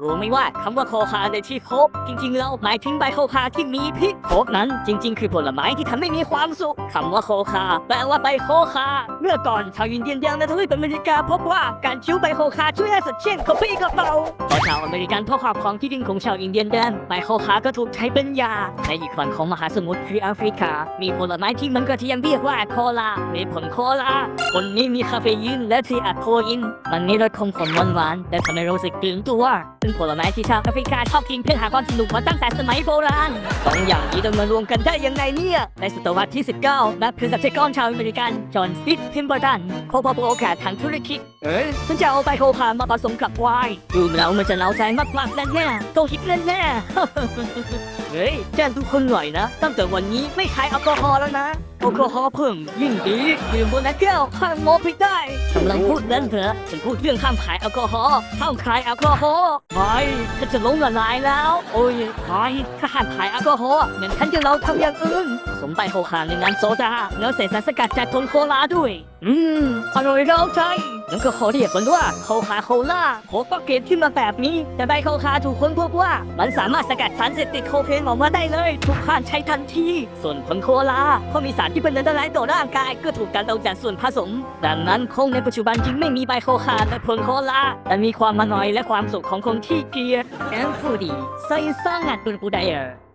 รู้ไหมว่าคำว่าโคคาในที่พบจริงๆแล้วหมายถึงใบโคคาที่มีพิษโคกนั้นจริง ๆ คือผลไม้ที่ทำให้มีความสุขคำว่าโคคาแปลว่าใบโคคา เมื่อก่อนชาวอินเดียนยังในทวีปอเมริกาพบว่าการชิวใบโคคาช่วยให้สดชื่นกระปี้กระเป๋าพอชาวอเมริกันพบครอบครองที่ดินของชาวอินเดียนแดนใบโคคาก็ถูกใช้เป็นยา ในอีกฝั่งของมหาสมุทรคือแอฟริกา มีผลไม้ที่มันกระเทียมเรียกว่าโคลามีผลโคลาผลนี้มีคาเฟอีนและทีอะโคอิน มันมีรสขมขมหวานๆแต่ทำให้รู้สึกตื่นตัวเป็นผลไม้ที่ชาวแอฟริกาชอบกินเพื่อหาความสนุกมาตั้งแต่สมัยโบราณสองอย่างนี้ต้องมารวมกันได้ยังไงเนี่ย ในศตวรรษที่ 19นักเภสัชกรชาวอเมริกัน จอห์นสปิทพิมเบอร์ตันเขาพบโอกาสทางธุรกิจเอ๊ะฉันจะเอาไปโคคามาผสมกับไวน์ดูแล้วมันจะเล้าใจมากๆแน่ๆต้องฮิตแน่ๆเฮ้ยแจ้งทุกคนหน่อยนะ ตั้งแต่วันนี้ไม่ขายแอลกอฮอล์แล้วนะ แอลกอฮอล์เพิ่มยิ่งดีดื่มบนแก้วห้ามโมพิได้กำลังพูดเล่นเถอะฉันพูดเรื่องห้ามขายแอลกอฮอล์ห้ามขายแอลกอฮอล์ไม่ฉันจะล้มละลายแล้ว โอ้ยไม่ถ้าห้ามขายแอลกอฮอล์เหมือนฉันจะเราทำอย่างอื่นสมไปโคคาในน้ำโซดาแล้วเศษสารสกัดจากทนโคลาด้วย อืมอร่อยเราใจ งั้นก็ขอเรียกมันว่าโคคาโคล่าโคก็เกตขึ้นมาแบบนี้ แต่ใบโคคาถูกค้นพบว่า มันสามารถสกัดสารเสพติดโคเคนออกมาได้เลย ทุกผ่านใช้ทันที ส่วนผลโคลาเพรามีสารที่เป็นอันตรายต่อร่างกาย ก็ถูกการเอาจากส่วนผสม ดังนั้นคงในปัจจุบันจึงไม่มีใบโคคาและผลโคลาแต่มีความมานอยและความสุขของคนที่เกียรแอนฟูดีไซซ่างัดบุญปูไดเออร์